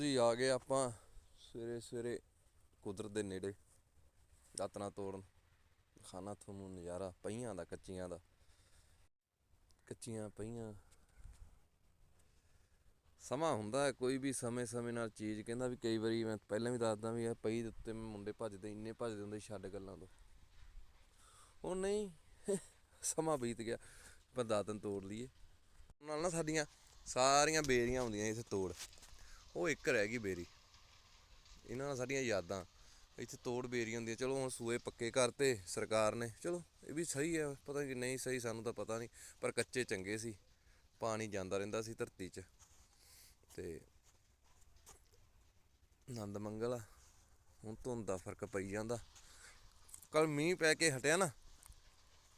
ਜੀ, ਆ ਗਏ ਆਪਾਂ ਸਵੇਰੇ ਸਵੇਰੇ ਕੁਦਰਤ ਦੇ ਨੇੜੇ। ਦਾਤਨਾ ਤੋੜਨ। ਖਾਣਾ ਤੁਹਾਨੂੰ ਨਜ਼ਾਰਾ ਪਈਆਂ ਦਾ, ਕੱਚੀਆਂ ਦਾ। ਕੱਚੀਆਂ ਪਈਆਂ ਸਮਾਂ ਹੁੰਦਾ ਕੋਈ ਵੀ ਸਮੇਂ-ਸਮੇਂ ਨਾਲ ਚੀਜ਼ ਕਹਿੰਦਾ ਵੀ ਕਈ ਵਾਰੀ ਮੈਂ ਪਹਿਲਾਂ ਵੀ ਦੱਸਦਾ ਵੀ ਇਹ ਪਈ ਦੇ ਉੱਤੇ ਮੁੰਡੇ ਭੱਜਦੇ, ਇੰਨੇ ਭੱਜਦੇ ਹੁੰਦੇ ਸੀ ਛੱਡ ਗੱਲਾਂ ਤੋਂ। ਉਹ ਨਹੀਂ, ਸਮਾਂ ਬੀਤ ਗਿਆ ਪਰ ਦਾਤਨ ਤੋੜ ਲਈਏ। ਨਾਲ ਨਾ ਸਾਡੀਆਂ ਸਾਰੀਆਂ ਬੇਰੀਆਂ ਹੁੰਦੀਆਂ ਇੱਥੇ ਤੋੜ। ਉਹ ਇੱਕ ਰਹਿ ਗਈ ਬੇਰੀ। ਇਹਨਾਂ ਨਾਲ ਸਾਡੀਆਂ ਯਾਦਾਂ। ਇੱਥੇ ਤੋੜ ਬੇਰੀਆਂ ਹੁੰਦੀਆਂ ਚਲੋ ਹੁਣ ਸੂਏ ਪੱਕੇ ਕਰਤੇ, ਸਰਕਾਰ ਨੇ। ਚਲੋ, ਇਹ ਵੀ ਸਹੀ ਹੈ। ਪਤਾ ਨਹੀਂ ਨਹੀਂ ਸਹੀ ਸਾਨੂੰ ਤਾਂ ਪਤਾ ਨਹੀਂ, ਪਰ ਕੱਚੇ ਚੰਗੇ ਸੀ। ਪਾਣੀ ਜਾਂਦਾ ਰਹਿੰਦਾ ਸੀ ਧਰਤੀ 'ਚ। ਤੇ ਆਨੰਦ ਮੰਗਲ ਆ। ਹੁਣ ਧੁੰਦ ਦਾ ਫ਼ਰਕ ਪਈ ਜਾਂਦਾ। ਕੱਲ ਮੀਂਹ ਪੈ ਕੇ ਹਟਿਆ ਨਾ,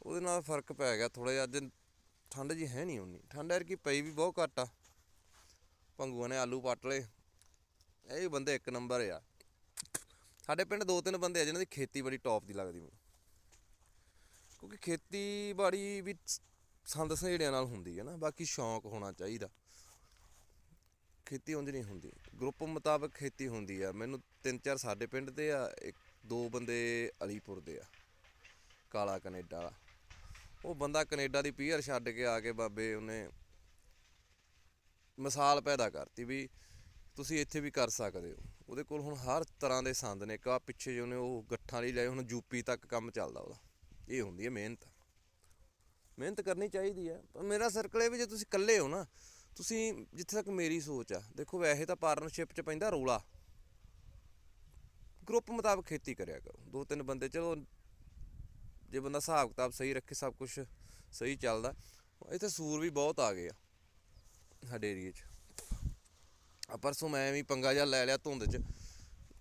ਉਹਦੇ ਨਾਲ ਫ਼ਰਕ ਪੈ ਗਿਆ ਥੋੜਾ ਜਿਹਾ। ਅੱਜ ਠੰਡ ਜੀ ਹੈ ਨਹੀਂ ਉਨੀ। ਠੰਡ ਯਾਰ ਕੀ ਪਈ ਵੀ ਬਹੁਤ ਘੱਟ ਆ। ਭੰਗੂਆਂ ਨੇ ਆਲੂ ਪੱਟ ਲਏ। ਇਹ ਵੀ ਬੰਦੇ ਇੱਕ ਨੰਬਰ ਆ। ਸਾਡੇ ਪਿੰਡ ਦੋ ਤਿੰਨ ਬੰਦੇ ਆ ਜਿਨ੍ਹਾਂ ਦੀ ਖੇਤੀ ਬੜੀ ਟੌਪ ਦੀ ਲੱਗਦੀ ਮੈਨੂੰ। ਕਿਉਂਕਿ ਖੇਤੀਬਾੜੀ ਵੀ ਸ- ਸੰਦ ਸਹੇੜਿਆਂ ਨਾਲ ਹੁੰਦੀ ਹੈ ਨਾ, ਬਾਕੀ ਸ਼ੌਂਕ ਹੋਣਾ ਚਾਹੀਦਾ। ਖੇਤੀ ਉਂਝ ਨਹੀਂ ਹੁੰਦੀ। ਗਰੁੱਪ ਮੁਤਾਬਕ ਖੇਤੀ ਹੁੰਦੀ ਆ। ਮੈਨੂੰ ਤਿੰਨ ਚਾਰ ਸਾਡੇ ਪਿੰਡ ਦੇ ਆ, ਇੱਕ ਦੋ ਬੰਦੇ ਅਲੀਪੁਰ ਦੇ ਆ, ਕਾਲਾ ਕੈਨੇਡਾ ਵਾਲਾ। ਉਹ ਬੰਦਾ ਕੈਨੇਡਾ ਦੀ ਪੀਅਰ ਛੱਡ ਕੇ ਆ ਕੇ ਬਾਬੇ ਉਹਨੇ ਮਿਸਾਲ ਪੈਦਾ ਕਰਤੀ ਵੀ ਤੁਸੀਂ ਇੱਥੇ ਵੀ ਕਰ ਸਕਦੇ ਹੋ। ਉਹਦੇ ਕੋਲ ਹੁਣ ਹਰ ਤਰ੍ਹਾਂ ਦੇ ਸੰਦ ਨੇ। ਕਾ ਪਿੱਛੇ ਜਿਹੇ ਉਹਨੇ ਉਹ ਗੱਠਾਂ ਲਈ ਲਏ ਹੁਣ ਯੂਪੀ ਤੱਕ ਕੰਮ ਚੱਲਦਾ ਉਹਦਾ। ਇਹ ਹੁੰਦੀ ਹੈ ਮਿਹਨਤ। ਮਿਹਨਤ ਕਰਨੀ ਚਾਹੀਦੀ ਹੈ। ਪਰ ਮੇਰਾ ਸਰਕਲ ਇਹ ਵੀ ਜੇ ਤੁਸੀਂ ਇਕੱਲੇ ਹੋ ਨਾ, ਤੁਸੀਂ ਜਿੱਥੇ ਤੱਕ ਮੇਰੀ ਸੋਚ ਆ, ਦੇਖੋ ਵੈਸੇ ਤਾਂ ਪਾਰਟਨਰਸ਼ਿਪ 'ਚ ਪੈਂਦਾ ਰੋਲਾ। ਗਰੁੱਪ ਮੁਤਾਬਕ ਖੇਤੀ ਕਰਿਆ ਕਰੋ। ਦੋ ਤਿੰਨ ਬੰਦੇ, ਚਲੋ ਜੇ ਬੰਦਾ ਹਿਸਾਬ ਕਿਤਾਬ ਸਹੀ ਰੱਖੇ, ਸਭ ਕੁਝ ਸਹੀ ਚੱਲਦਾ। ਇੱਥੇ ਸੂਰ ਵੀ ਬਹੁਤ ਆ ਗਏ ਆ। ਸਾਡੇ ਏਰੀਏ 'ਚ। ਆ ਪਰਸੋਂ ਮੈਂ ਵੀ ਪੰਗਾ ਜਿਹਾ ਲੈ ਲਿਆ ਧੁੰਦ 'ਚ।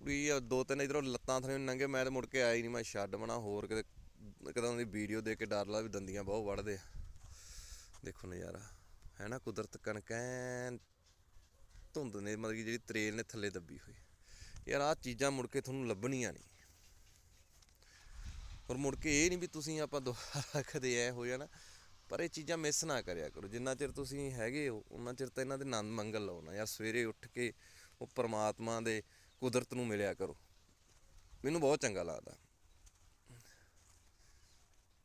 ਵੀ ਦੋ ਤਿੰਨ ਇਧਰੋਂ ਲੱਤਾਂ ਥਲੇ ਨੰਗੇ ਮੈਂ ਤੇ ਮੁੜ ਕੇ ਆਇਆ ਹੀ ਨਹੀਂ, ਮੈਂ ਛੱਡ ਬਣਾ ਹੋਰ ਕਿਤੇ ਇੱਕਦਮ ਦੀ ਵੀਡੀਓ ਦੇਖ ਕੇ ਡਰ ਲਾ ਵੀ ਦੰਦੀਆਂ ਬਹੁਤ ਵੜਦੇ ਆ। ਦੇਖੋ ਨਜ਼ਾਰਾ, ਹੈ ਨਾ ਕੁਦਰਤ ਕਣਕੈਂ ਧੁੰਦ ਨੇ, ਮਤਲਬ ਕਿ ਜਿਹੜੀ ਤਰੇਲ ਨੇ ਥੱਲੇ ਦੱਬੀ ਹੋਈ। ਯਾਰ ਆਹ ਚੀਜ਼ਾਂ ਮੁੜ ਕੇ ਤੁਹਾਨੂੰ ਲੱਭਣੀਆਂ ਨਹੀਂ। ਔਰ ਮੁੜ ਕੇ ਇਹ ਨਹੀਂ ਵੀ ਤੁਸੀਂ ਆਪਾਂ ਦੁਬਾਰਾ ਕਦੇ ਐ ਹੋ ਜਾਣਾ ਪਰ ਇਹ ਚੀਜ਼ਾਂ ਮਿਸ ਨਾ ਕਰਿਆ ਕਰੋ। ਜਿੰਨਾ ਚਿਰ ਤੁਸੀਂ ਹੈਗੇ ਹੋ ਉਹਨਾਂ ਚਿਰ ਤਾਂ ਇਹਨਾਂ ਦੇ ਆਨੰਦ ਮੰਗਲ ਲਓ ਨਾ। ਯਾਰ ਸਵੇਰੇ ਉੱਠ ਕੇ ਉਹ ਪ੍ਰਮਾਤਮਾ ਦੇ ਕੁਦਰਤ ਨੂੰ ਮਿਲਿਆ ਕਰੋ। ਮੈਨੂੰ ਬਹੁਤ ਚੰਗਾ ਲੱਗਦਾ।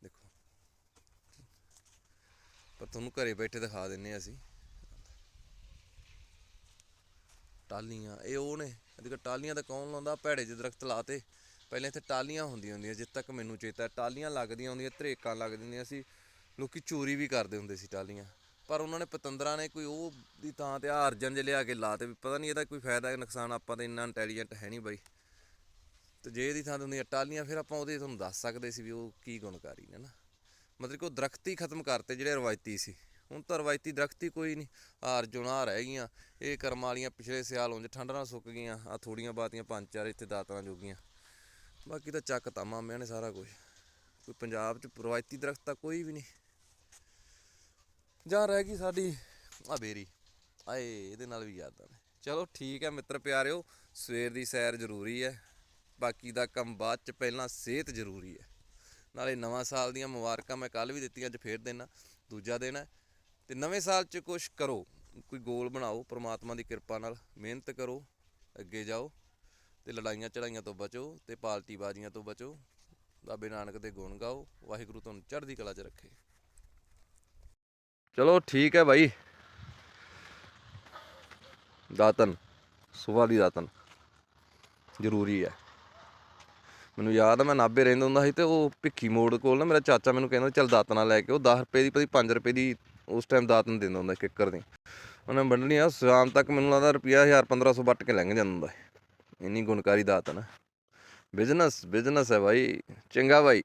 ਦੇਖੋ। ਪਰ ਤੁਹਾਨੂੰ ਘਰੇ ਬੈਠੇ ਦਿਖਾ ਦਿੰਨੇ ਆ ਅਸੀਂ। ਟਾਲੀਆਂ ਇਹ ਉਹ ਨੇ। ਅੱਜ ਅਜੇ ਟਾਲੀਆਂ ਤਾਂ ਕੌਣ ਲਾਉਂਦਾ? ਭੈੜੇ ਜਿਹੇ ਦਰਖਤ ਲਾਤੇ ਪਹਿਲਾਂ ਇੱਥੇ ਟਾਲੀਆਂ ਹੁੰਦੀਆਂ ਹੁੰਦੀਆਂ ਜਿੱਦ ਤੱਕ ਮੈਨੂੰ ਚੇਤਾ ਹੈ, ਟਾਲੀਆਂ ਲੱਗਦੀਆਂ ਹੁੰਦੀਆਂ ਧਰੇਕਾਂ ਲੱਗ ਦਿੰਦੀਆਂ ਸੀ। ਲੋਕੀ ਚੋਰੀ ਵੀ ਕਰਦੇ ਹੁੰਦੇ ਸੀ ਟਾਲੀਆਂ ਪਰ ਉਹਨਾਂ ਨੇ ਪਤੰਦਰਾਂ ਨੇ ਕੋਈ ਉਹ ਦੀ ਥਾਂ ਤੇ ਆਹ ਅਰਜਨ ਜੇ ਲਿਆ ਕੇ ਲਾ ਲਾਤੇ ਵੀ ਪਤਾ ਨਹੀਂ ਇਹਦਾ ਕੋਈ ਫਾਇਦਾ ਹੈ ਨੁਕਸਾਨ ਆਪਾਂ ਤਾਂ ਇੰਨਾ ਇੰਟੈਲੀਜੈਂਟ ਹੈ ਨਹੀਂ ਬਾਈ। ਤੇ ਜੇ ਇਹਦੀ ਥਾਂ ਤੇ ਹੁੰਦੀਆਂ ਟਾਲੀਆਂ ਫਿਰ ਆਪਾਂ ਉਹਦੇ ਤੁਹਾਨੂੰ ਦੱਸ ਸਕਦੇ ਸੀ ਵੀ ਉਹ ਕੀ ਗੁਣਕਾਰੀ ਨੇ ਨਾ। ਮਤਲਬ ਕਿ ਉਹ ਦਰਖਤ ਹੀ ਖਤਮ ਕਰਤੇ ਜਿਹੜੇ ਰਵਾਇਤੀ ਸੀ। ਹੁਣ ਤਾਂ ਰਵਾਇਤੀ ਦਰਖਤ ਹੀ ਕੋਈ ਨਹੀਂ। ਆ ਅਰਜੁਨ ਆ ਰਹਿ ਗਈਆਂ। ਇਹ ਕਰਮ ਵਾਲੀਆਂ ਪਿਛਲੇ ਸਿਆਲ ਉਂਝ ਠੰਡ ਨਾਲ ਸੁੱਕ ਗਈਆਂ। ਆ ਥੋੜੀਆਂ ਬਾਤੀਆਂ ਪੰਜ ਚਾਰ ਇੱਥੇ ਦਾਤਾਂ ਜੋਗੀਆਂ। ਬਾਕੀ ਤਾਂ ਚੱਕ ਤਾਂ ਮਾਮਿਆਂ ਨੇ ਸਾਰਾ ਕੁਝ ਕੋਈ ਪੰਜਾਬ 'ਚ ਰਵਾਇਤੀ ਦਰਖਤ ਤਾਂ ਕੋਈ ਵੀ ਨਹੀਂ। ਜਾਂ ਰਹਿ ਗਈ ਸਾਡੀ ਆ ਬੇਰੀ। ਆਏ, ਇਹਦੇ ਨਾਲ ਵੀ ਯਾਦਾਂ ਨੇ। ਚਲੋ ਠੀਕ ਹੈ ਮਿੱਤਰ ਪਿਆਰਿਓ, ਸਵੇਰ ਦੀ ਸੈਰ ਜ਼ਰੂਰੀ ਹੈ। ਬਾਕੀ ਦਾ ਕੰਮ ਬਾਅਦ ਚ ਪਹਿਲਾਂ ਸਿਹਤ ਜ਼ਰੂਰੀ ਹੈ। ਨਾਲੇ ਨਵਾਂ ਸਾਲ ਦੀਆਂ ਮੁਬਾਰਕਾਂ ਮੈਂ ਕੱਲ ਵੀ ਦਿੱਤੀਆਂ, ਅੱਜ ਫੇਰ ਦੇਣਾ, ਦੂਜਾ ਦਿਨ ਹੈ। ਤੇ ਨਵੇਂ ਸਾਲ 'ਚ ਕੁਝ ਕਰੋ, ਕੋਈ ਗੋਲ ਬਣਾਓ, ਪ੍ਰਮਾਤਮਾ ਦੀ ਕਿਰਪਾ ਨਾਲ ਮਿਹਨਤ ਕਰੋ, ਅੱਗੇ ਜਾਓ, ਤੇ ਲੜਾਈਆਂ ਚੜਾਈਆਂ ਤੋਂ ਬਚੋ, ਤੇ ਪਾਲਟੀ ਬਾਜ਼ੀਆਂ ਤੋਂ ਬਚੋ, ਬਾਬੇ ਨਾਨਕ ਦੇ ਗੁਣ ਗਾਓ, ਵਾਹਿਗੁਰੂ ਤੁਹਾਨੂੰ ਚੜ੍ਹਦੀ ਕਲਾ 'ਚ ਰੱਖੇ। ਚਲੋ ਠੀਕ ਹੈ ਭਾਈ ਦਾਤਨ ਸੁਬਾਹ ਦੀ ਦਾਤਨ। ਜ਼ਰੂਰੀ ਹੈ। ਮੈਨੂੰ ਯਾਦ ਆ, ਮੈਂ ਨਾਭੇ ਰਹਿੰਦਾ ਹੁੰਦਾ ਸੀ ਤੇ ਉਹ ਭਿੱਖੀ ਮੋੜ ਕੋਲ ਨਾ ਮੇਰਾ ਚਾਚਾ ਮੈਨੂੰ ਕਹਿੰਦਾ ਚੱਲ ਦਾਤਨਾ ਲੈ ਕੇ ਉਹ 10 ਰੁਪਏ ਦੀ ਪਤੀ 5 ਰੁਪਏ ਦੀ ਉਸ ਟਾਈਮ ਦਾਤਨ ਦਿੰਦਾ ਹੁੰਦਾ ਕਿੱਕਰ ਦੀ। ਉਹਨੇ ਵੰਡਣੀ ਆ, ਸ਼ਾਮ ਤੱਕ ਮੈਨੂੰ ਲੱਗਦਾ ਰੁਪਿਆ 1000 1500 ਵੱਟ ਕੇ ਲੰਘ ਜਾਂਦਾ ਹੁੰਦਾ ਇੰਨੀ ਗੁਣਕਾਰੀ ਦਾਤਨ ਹੈ ਬਿਜ਼ਨਸ ਬਿਜ਼ਨਸ ਹੈ ਭਾਈ ਚੰਗਾ ਭਾਈ